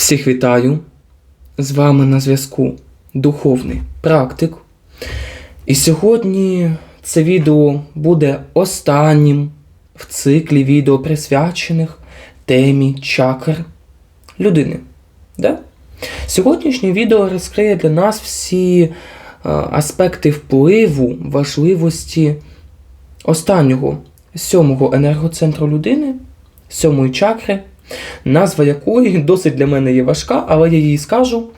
Всіх вітаю! З вами на зв'язку Духовний Практик. І сьогодні це відео буде останнім в циклі відео, присвячених темі чакр людини. Да? Сьогоднішнє відео розкриє для нас всі е, аспекти впливу, важливості останнього сьомого енергоцентру людини, сьомої чакри, назва якої досить для мене є важка, але я її скажу.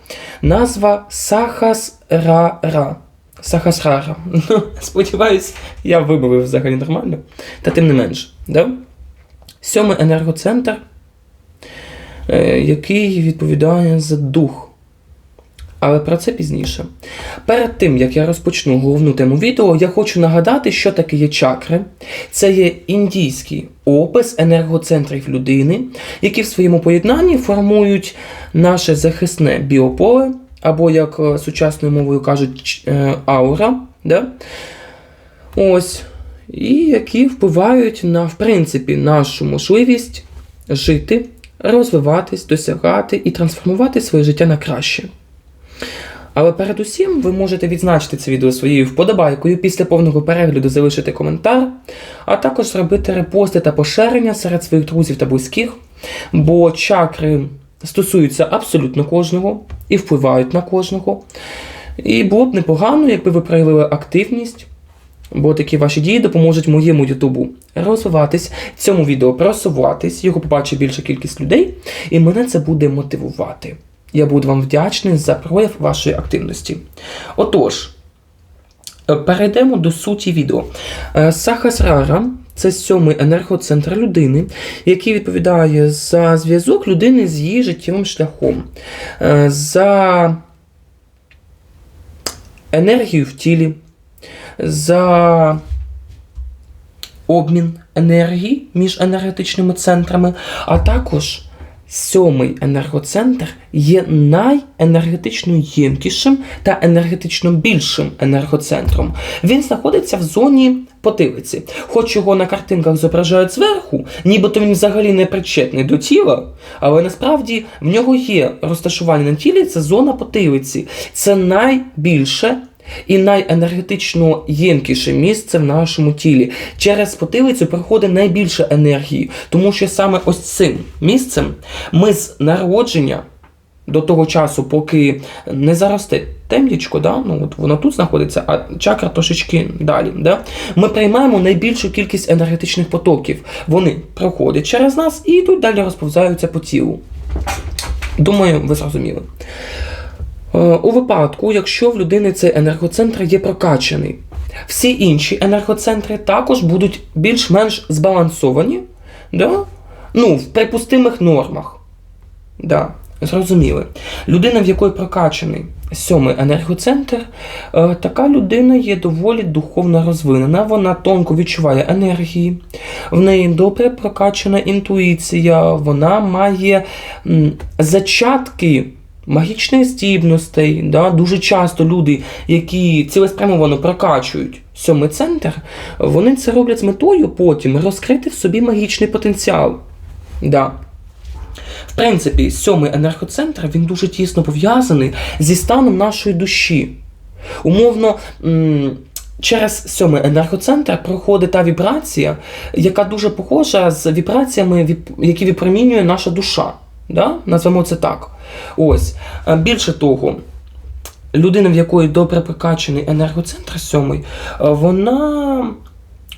Назва Сахасрара. Сахасрара. Сподіваюсь, я вимовив взагалі нормально. Та тим не менш. Да? Сьомий енергоцентр, е, який відповідає за дух. Але про це пізніше. Перед тим, як я розпочну головну тему відео, я хочу нагадати, що таке є чакри. Це є індійський опис енергоцентрів людини, які в своєму поєднанні формують наше захисне біополе, або, як е, сучасною мовою кажуть, е, аура. Да? Ось. І які впливають на, в принципі, нашу можливість жити, розвиватись, досягати і трансформувати своє життя на краще. Але передусім ви можете відзначити це відео своєю вподобайкою, після повного перегляду залишити коментар, а також зробити репости та поширення серед своїх друзів та близьких, бо чакри стосуються абсолютно кожного і впливають на кожного. І було б непогано, якби ви проявили активність, бо такі ваші дії допоможуть моєму Ютубу розвиватись, цьому відео просуватись, його побачить більша кількість людей, і мене це буде мотивувати. Я буду вам вдячний за прояв вашої активності. Отож, е, перейдемо до суті відео. Е, Сахасрара це сьомий енергоцентр людини, який відповідає за зв'язок людини з її життєвим шляхом, е, за енергію в тілі, за обмін енергії між енергетичними центрами, а також сьомий енергоцентр є найенергетично ємкішим та енергетично більшим енергоцентром. Він знаходиться в зоні потилиці. Хоч його на картинках зображають зверху, нібито він взагалі не причетний до тіла, але насправді в нього є розташування на тілі, це зона потилиці. Це найбільше і найенергетично ємкіше місце в нашому тілі. Через потилицю проходить найбільше енергії, тому що саме ось цим місцем ми з народження до того часу, поки не заросте тем'ячко, да? ну, от воно тут знаходиться, а чакра трошечки далі. Да? Ми приймаємо найбільшу кількість енергетичних потоків. Вони проходять через нас і йдуть далі розповзаються по тілу. Думаю, ви зрозуміли. Е, У випадку, якщо в людини цей енергоцентр є прокачаний, всі інші енергоцентри також будуть більш-менш збалансовані, да? ну, в припустимих нормах. Да, зрозуміли. Людина, в якої прокачаний сьомий енергоцентр, е, така людина є доволі духовно розвинена, вона тонко відчуває енергії, в неї добре прокачана інтуїція, вона має зачатки магічних здібностей. Да? Дуже часто люди, які цілеспрямовано прокачують сьомий центр, вони це роблять з метою потім розкрити в собі магічний потенціал. Да. В принципі, сьомий енергоцентр він дуже тісно пов'язаний зі станом нашої душі. Умовно, через сьомий енергоцентр проходить та вібрація, яка дуже похожа з вібраціями, які випромінює наша душа. Да? Назвемо це так. Ось. Е, Більше того, людина, в якої добре прокачаний енергоцентр сьомий, е, вона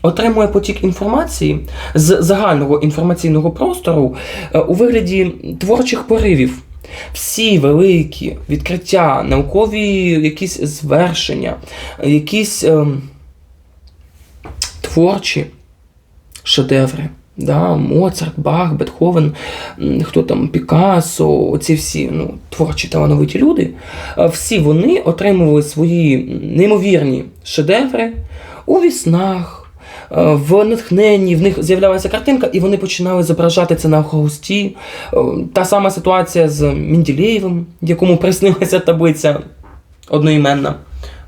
отримує потік інформації з загального інформаційного простору е, у вигляді творчих поривів. Всі великі відкриття, наукові якісь звершення, якісь ем, творчі шедеври. Да, Моцарт, Бах, Бетховен, хто там Пікассо, оці всі ну, творчі талановиті люди, е, всі вони отримували свої неймовірні шедеври у віснах, е, в натхненні, в них з'являлася картинка, і вони починали зображати це на холсті. Е, Та сама ситуація з Менділеєвим, якому приснилася таблиця одноіменна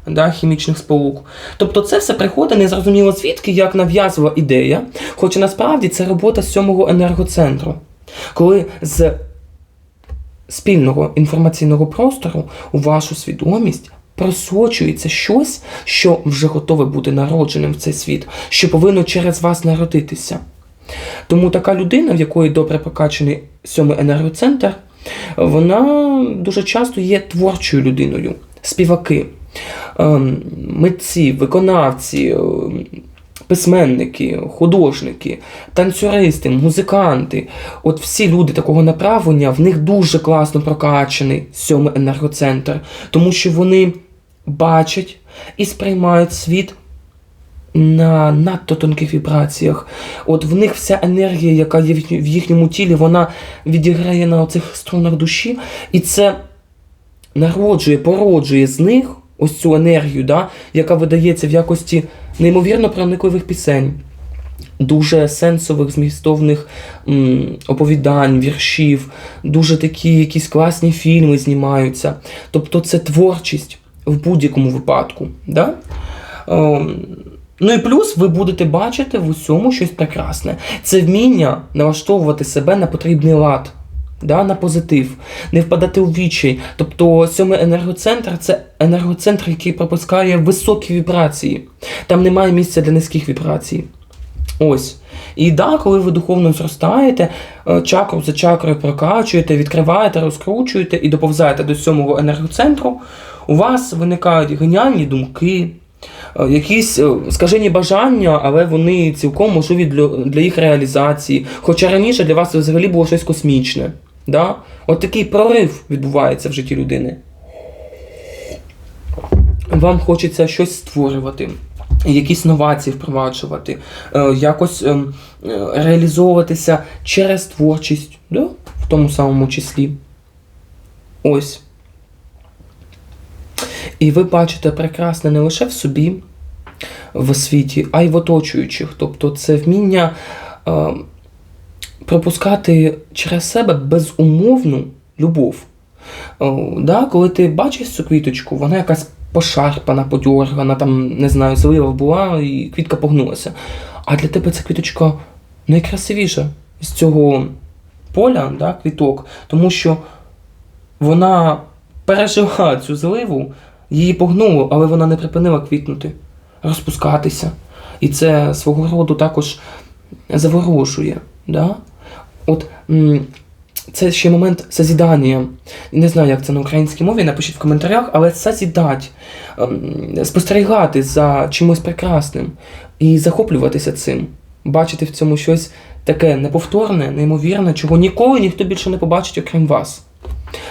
да, хімічних сполук. Тобто це все приходить незрозуміло звідки, як нав'язова ідея, хоча насправді це робота сьомого енергоцентру. Коли з спільного інформаційного простору у вашу свідомість просочується щось, що вже готове бути народженим в цей світ, що повинно через вас народитися. Тому така людина, в якої добре прокачаний сьомий енергоцентр, вона дуже часто є творчою людиною. Співаки, митці, виконавці, ем, письменники, художники, танцюристи, музиканти. От всі люди такого направлення, в них дуже класно прокачаний сьомий енергоцентр, тому що вони бачать і сприймають світ на надто тонких вібраціях. От в них вся енергія, яка є в їхньому тілі, вона відіграє на оцих струнах душі, і це народжує, породжує з них ось цю енергію, да, яка видається в якості неймовірно проникливих пісень. Дуже сенсових, змістовних м, оповідань, віршів, дуже такі якісь класні фільми знімаються. Тобто це творчість в будь-якому випадку. Да? Ем, Ну і плюс ви будете бачити в усьому щось прекрасне. Це вміння налаштовувати себе на потрібний лад, да, на позитив, не впадати у відчай. Тобто сьомий енергоцентр це енергоцентр, який пропускає високі вібрації. Там немає місця для низьких вібрацій. Ось. І да, коли ви духовно зростаєте, е, чакру за чакрою прокачуєте, відкриваєте, розкручуєте і доповзаєте до сьомого енергоцентру, у вас виникають геніальні думки, е, якісь е, скажені бажання, але вони цілком можливі для їх реалізації. Хоча раніше для вас це взагалі було щось космічне. Да? От такий прорив відбувається в житті людини. Вам хочеться щось створювати, якісь новації впроваджувати, е, якось ем, е, реалізовуватися через творчість, да? в тому самому числі. Ось. І ви бачите прекрасне не лише в собі, в світі, а й в оточуючих. Тобто це вміння е, пропускати через себе безумовну любов. Да, коли ти бачиш цю квіточку, вона якась пошарпана, подьоргана, там, не знаю, злива була і квітка погнулася. А для тебе ця квіточка найкрасивіша з цього поля, да, квіток, тому що вона пережила цю зливу, її погнуло, але вона не припинила квітнути, розпускатися. І це свого роду також заворожує. Да? От це ще момент созідання. Не знаю, як це на українській мові, напишіть в коментарях, але созідать, ем, спостерігати за чимось прекрасним і захоплюватися цим, бачити в цьому щось таке неповторне, неймовірне, чого ніколи ніхто більше не побачить, окрім вас.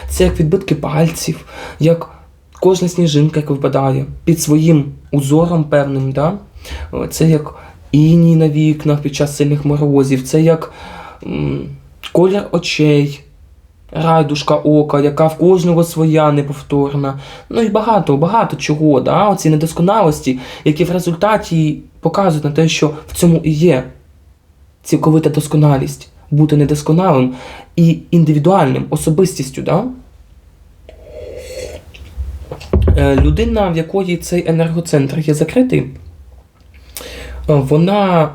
Це як відбитки пальців, як кожна сніжинка, як випадає, під своїм узором певним. Да? Це як іній на вікнах під час сильних морозів, це як колір очей, райдушка ока, яка в кожного своя неповторна. Ну і багато, багато чого, да? оці недосконалості, які в результаті показують на те, що в цьому і є цілковита досконалість, бути недосконалим і індивідуальним, особистістю. Да? Е, Людина, в якої цей енергоцентр є закритий, вона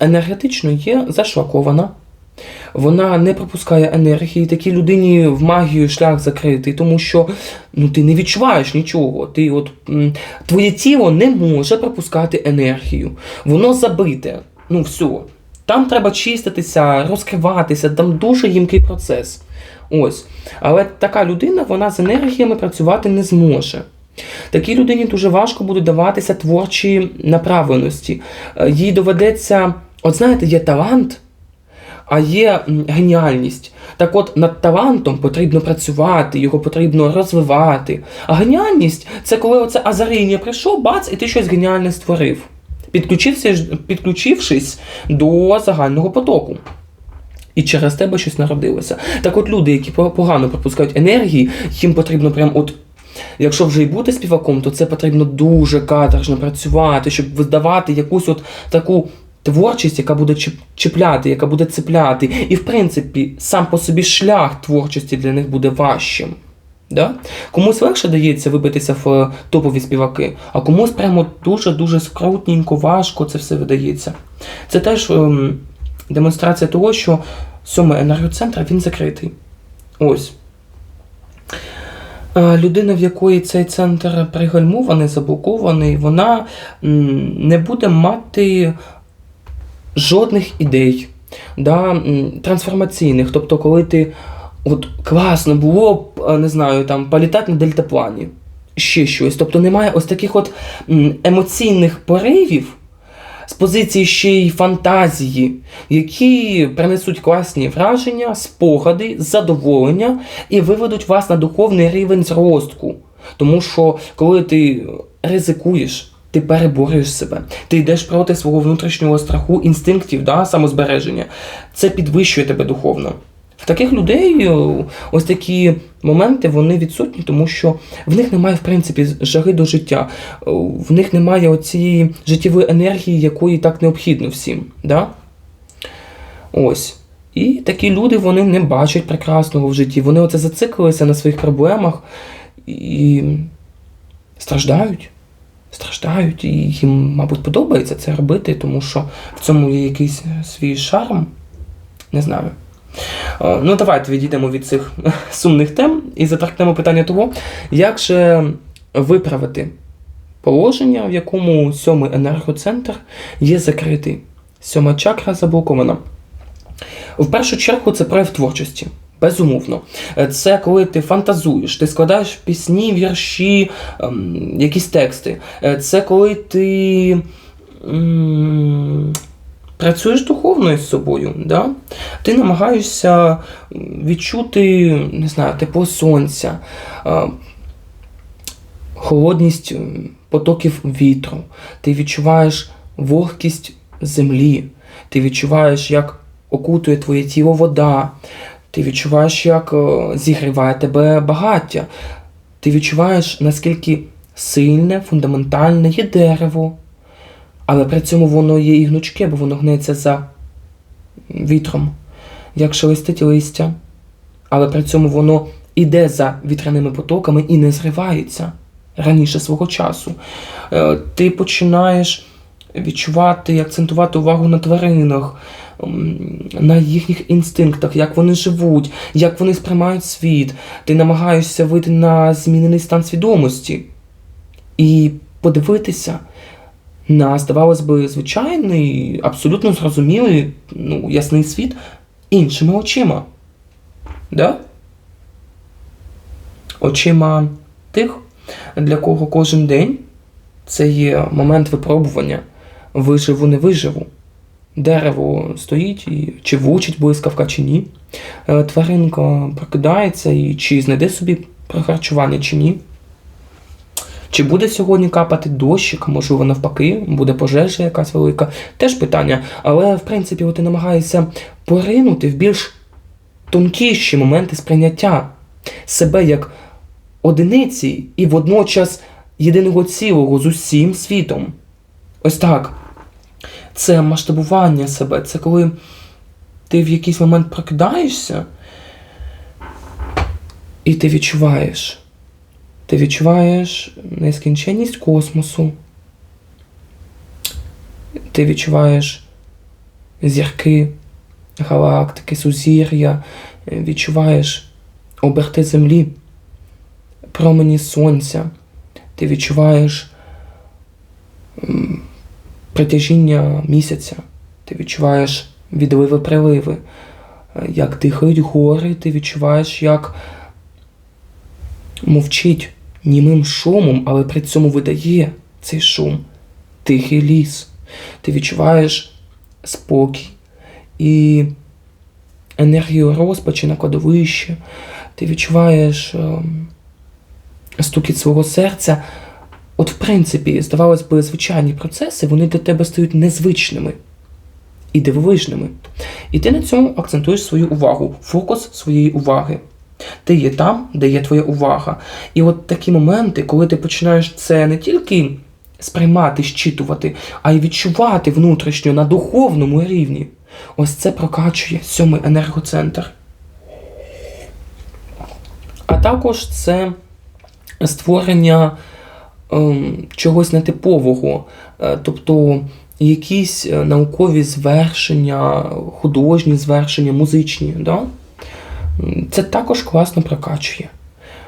енергетично є зашлакована. Вона не пропускає енергії, такій людині в магію шлях закритий, тому що ну, ти не відчуваєш нічого. Ти от, твоє тіло не може пропускати енергію. Воно забите. Ну, все. Там треба чиститися, розкриватися, там дуже їмкий процес. Ось. Але така людина вона з енергіями працювати не зможе. Такій людині дуже важко буде даватися творчі направленості. Е, Їй доведеться, от знаєте, є талант, а є геніальність. Так от над талантом потрібно працювати, його потрібно розвивати. А геніальність це коли оце азаріння прийшов, бац, і ти щось геніальне створив, підключившись до загального потоку. І через тебе щось народилося. Так от люди, які погано пропускають енергії, їм потрібно прям от. Якщо вже і бути співаком, то це потрібно дуже каторжно працювати, щоб видавати якусь от таку творчість, яка буде чіпляти, яка буде цепляти. І в принципі, сам по собі шлях творчості для них буде важчим. Да? Комусь легше дається вибитися в е, топові співаки, а комусь прямо дуже-дуже скрутненько, важко це все видається. Це теж ем, демонстрація того, що сьомий енергоцентр він закритий. Ось. Е, Людина, в якої цей центр пригальмований, заблокований, вона не буде мати жодних ідей да, трансформаційних. Тобто, коли ти от класно було б, е, не знаю, там політати на дельтаплані, ще щось. Тобто немає ось таких от емоційних поривів. З позиції ще й фантазії, які принесуть класні враження, спогади, задоволення і виведуть вас на духовний рівень зростку. Тому що коли ти ризикуєш, ти переборюєш себе, ти йдеш проти свого внутрішнього страху, інстинктів, да, самозбереження, це підвищує тебе духовно. В таких людей е, ось такі моменти вони відсутні, тому що в них немає, в принципі, жаги до життя, Е, в них немає оцієї життєвої енергії, якої так необхідно всім. Да? Ось. І такі люди вони не бачать прекрасного в житті. Вони оце зациклилися на своїх проблемах і страждають. Страждають, і їм, мабуть, подобається це робити, тому що в цьому є якийсь свій шарм. Не знаю. Е, Ну, давайте відійдемо від цих сумних тем і заторкнемо питання того, як же виправити положення, в якому сьомий енергоцентр є закритий. Сьома чакра заблокована. В першу чергу це прояв творчості. Безумовно. Е, Це коли ти фантазуєш, ти складаєш пісні, вірші, ем, якісь тексти. Е, Це коли ти працюєш духовно із собою. Да? Ти намагаєшся відчути, не знаю, тепло сонця, е, холодність потоків вітру. Ти відчуваєш вогкість землі. Ти відчуваєш, як окутує твоє тіло вода. Ти відчуваєш, як е, зігріває тебе багаття. Ти відчуваєш, наскільки сильне, фундаментальне є дерево. Але при цьому воно є і гнучке, бо воно гнеться за вітром, як шелестить листя. Але при цьому воно іде за вітряними потоками і не зривається раніше свого часу. Е, Ти починаєш відчувати і акцентувати увагу на тваринах, на їхніх інстинктах, як вони живуть, як вони сприймають світ. Ти намагаєшся вийти на змінений стан свідомості і подивитися на, здавалось би, звичайний, абсолютно зрозумілий, ну, ясний світ іншими очима. Да? Очима тих, для кого кожен день це є момент випробування. Виживу, не виживу. Дерево стоїть, і чи влучить блискавка, чи ні. Е, Тваринка прокидається і чи знайде собі прохарчування, чи ні. Чи буде сьогодні капати дощик, можливо навпаки, буде пожежа якась велика. Теж питання. Але в принципі, ти намагаєшся поринути в більш тонкіші моменти сприйняття себе як одиниці і водночас єдиного цілого з усім світом. Ось так. Це масштабування себе, це коли ти в якийсь момент прокидаєшся, і ти відчуваєш. Ти відчуваєш нескінченність космосу. Ти відчуваєш зірки, галактики, сузір'я, відчуваєш оберти землі, промені сонця. Ти відчуваєш м, притяжіння місяця, ти відчуваєш відливи приливи, е, як дихають гори, ти відчуваєш, як мовчить німим шумом, але при цьому видає цей шум тихий ліс. Ти відчуваєш спокій і енергію розпачі на кладовище. Ти відчуваєш ем, стукіт свого серця. От, в принципі, здавалось би, звичайні процеси, вони для тебе стають незвичними і дивовижними. І ти на цьому акцентуєш свою увагу, фокус своєї уваги. Ти є там, де є твоя увага. І от такі моменти, коли ти починаєш це не тільки сприймати, щитувати, а й відчувати внутрішньо на духовному рівні. Ось це прокачує сьомий енергоцентр. А також це створення чогось нетипового, Е, тобто якісь е, наукові звершення, художні звершення, музичні. Да? Це також класно прокачує.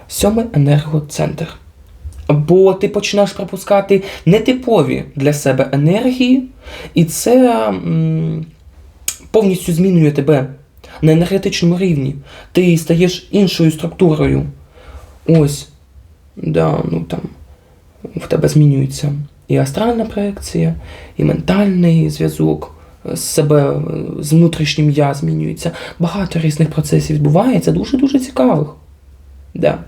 Сьомий енергоцентр. Бо ти починаєш пропускати нетипові для себе енергії, і це повністю змінює тебе на енергетичному рівні. Ти стаєш іншою структурою. Ось. Да, ну там в тебе змінюється і астральна проекція, і ментальний зв'язок з себе, е, з внутрішнім я змінюється. Багато різних процесів відбувається, дуже-дуже цікавих. Да.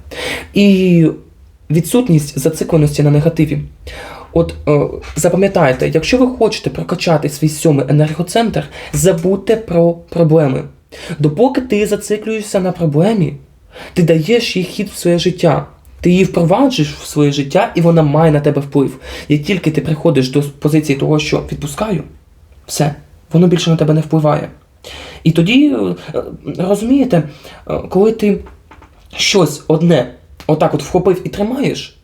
І відсутність зацикленості на негативі. От е, запам'ятайте, якщо ви хочете прокачати свій сьомий енергоцентр, забудьте про проблеми. Допоки ти зациклюєшся на проблемі, ти даєш їй хід в своє життя. Ти її впроваджуєш в своє життя, і вона має на тебе вплив. Як тільки ти приходиш до позиції того, що відпускаю, все, воно більше на тебе не впливає. І тоді, е, е, розумієте, е, коли ти щось одне отак от вхопив і тримаєш,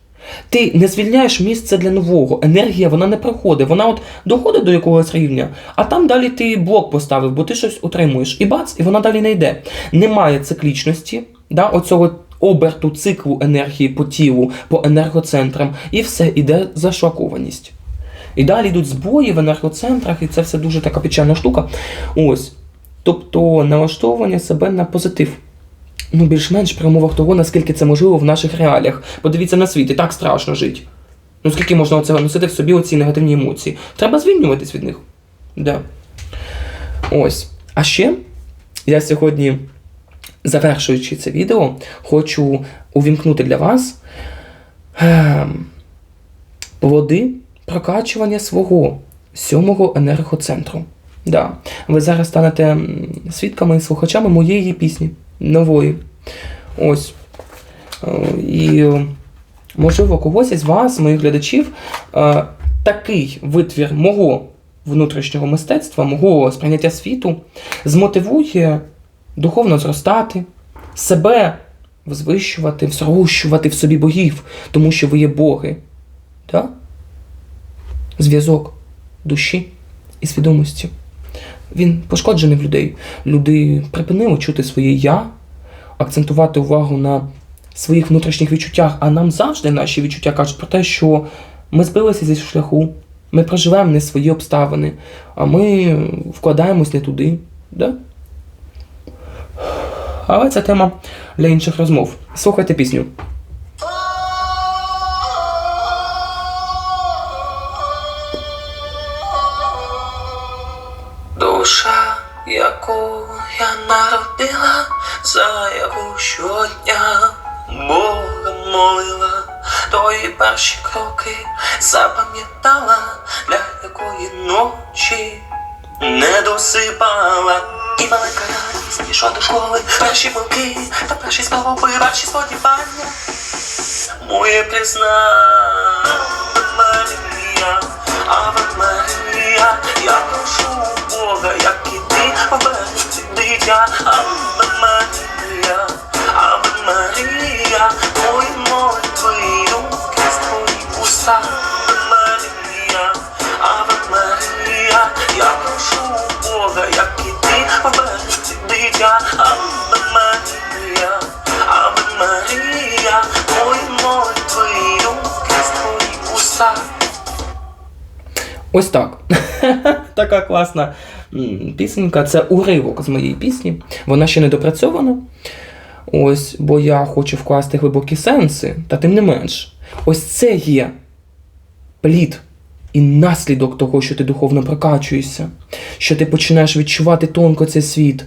ти не звільняєш місце для нового. Енергія вона не проходить. Вона от доходить до якогось рівня, а там далі ти блок поставив, бо ти щось утримуєш. І бац, і вона далі не йде. Немає циклічності, да, оцього оберту циклу енергії по тілу, по енергоцентрам, і все, іде зашокованість. І далі йдуть збої в енергоцентрах, і це все дуже така печальна штука. Ось. Тобто налаштовування себе на позитив. Ну, більш-менш при умовах того, наскільки це можливо в наших реаліях. Подивіться на світ, і так страшно жити. Ну скільки можна оце носити в собі оці негативні емоції? Треба звільнюватись від них. Да. Ось. А ще я сьогодні, завершуючи це відео, хочу увімкнути для вас ем, плоди прокачування свого сьомого енергоцентру. Да. Ви зараз станете свідками і слухачами моєї пісні нової. Ось. Е, І можливо, когось із вас, моїх глядачів, е, такий витвір мого внутрішнього мистецтва, мого сприйняття світу змотивує духовно зростати, себе взвищувати, взрощувати в собі богів, тому що ви є боги. Да? Зв'язок душі і свідомості. Він пошкоджений в людей. Люди припинили чути своє я, акцентувати увагу на своїх внутрішніх відчуттях, а нам завжди наші відчуття кажуть про те, що ми збилися зі шляху, ми проживаємо не свої обставини, а ми вкладаємось не туди. Да? Але це тема для інших розмов. Слухайте пісню. Душа, яку я народила, за яку щодня Бога молила, твої перші кроки запам'ятала, для якої ночі не досипала. І велика радість, пішла до школи, перші полки, та перші спроби, перші сподівання. Моє Марія, Ава Марія, я прошу Бога, як і ти, вберегти дитя, Ось так. така класна пісенька. Це уривок з моєї пісні. Вона ще не допрацьована. Ось, бо я хочу вкласти глибокі сенси, та тим не менш. Ось це є плід і наслідок того, що ти духовно прокачуєшся, що ти починаєш відчувати тонко цей світ.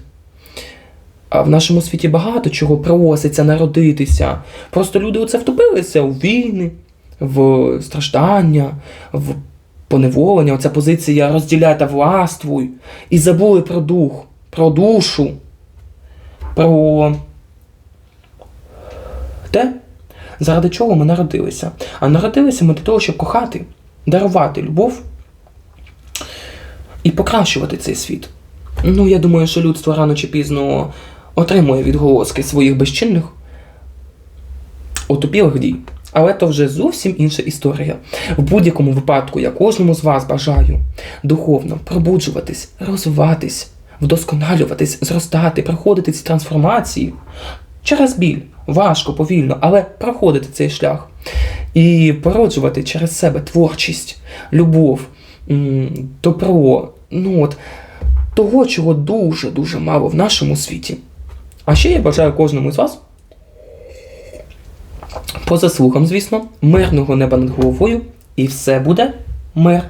А в нашому світі багато чого проситься народитися. Просто люди оце втопилися у війни, в страждання, в поневолення, оця позиція розділяй та властвуй. І забули про дух, про душу, про те, заради чого ми народилися. А народилися ми для того, щоб кохати, дарувати любов і покращувати цей світ. Ну, я думаю, що людство рано чи пізно отримує відголоски своїх безчинних отупілих дій. Але то вже зовсім інша історія. В будь-якому випадку я кожному з вас бажаю духовно пробуджуватись, розвиватись, вдосконалюватись, зростати, проходити ці трансформації через біль важко, повільно, але проходити цей шлях і породжувати через себе творчість, любов, добро, ну от того, чого дуже-дуже мало в нашому світі. А ще я бажаю кожному з вас, по заслугам, звісно, мирного неба над головою, і все буде мир.